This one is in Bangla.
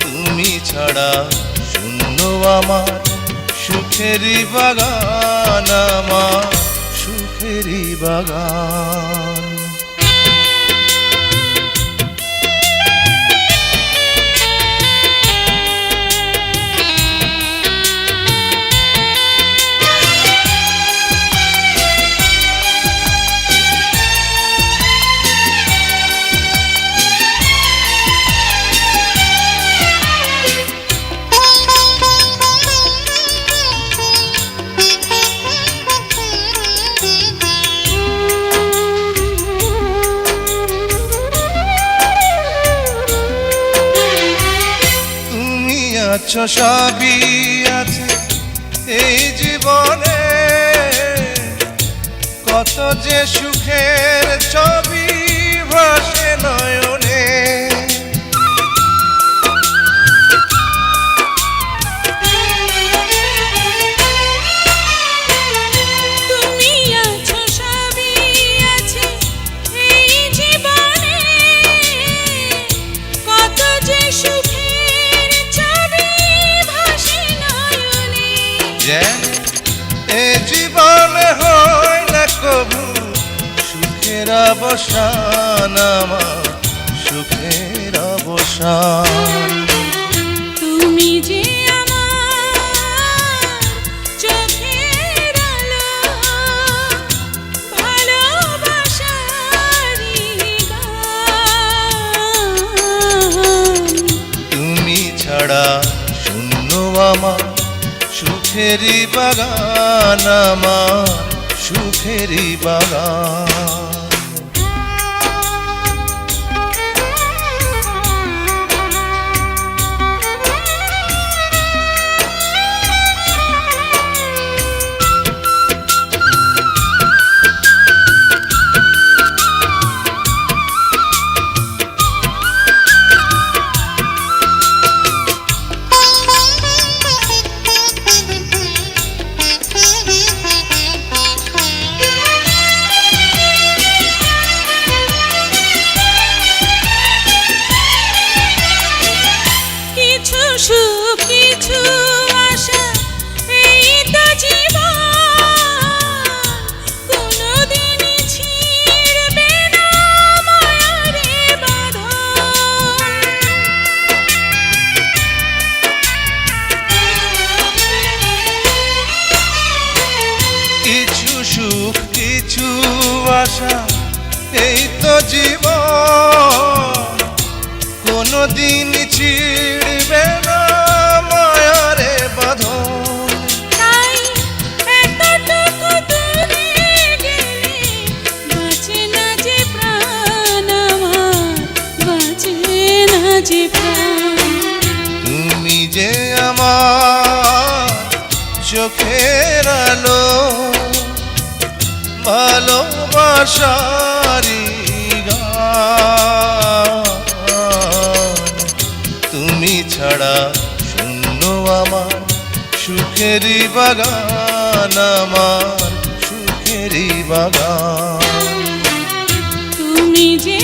তুমি ছাড়া শূন্য আমার সুখেরই বাগান আমার সুখেরি বাগান। আছো সবই আছে এই জীবনে। কত যে সুখের ছবি ভাসে নয়নে অবসান আমার সুখের অবসান। তুমি যে ছাড়া শূন্য আমার সুখেরই বাগান আমার সুখেরই বাগান। আশা এই তো জীবন। কোনো দিন ছিড়বে না মায়ারে বাঁধন। তুমি যে আমার চোখের আলো। ভালোবাসারি তুমি ছাড়া শূন্য আমার সুখের বাগান আমার সুখের বাগান। তুমি যে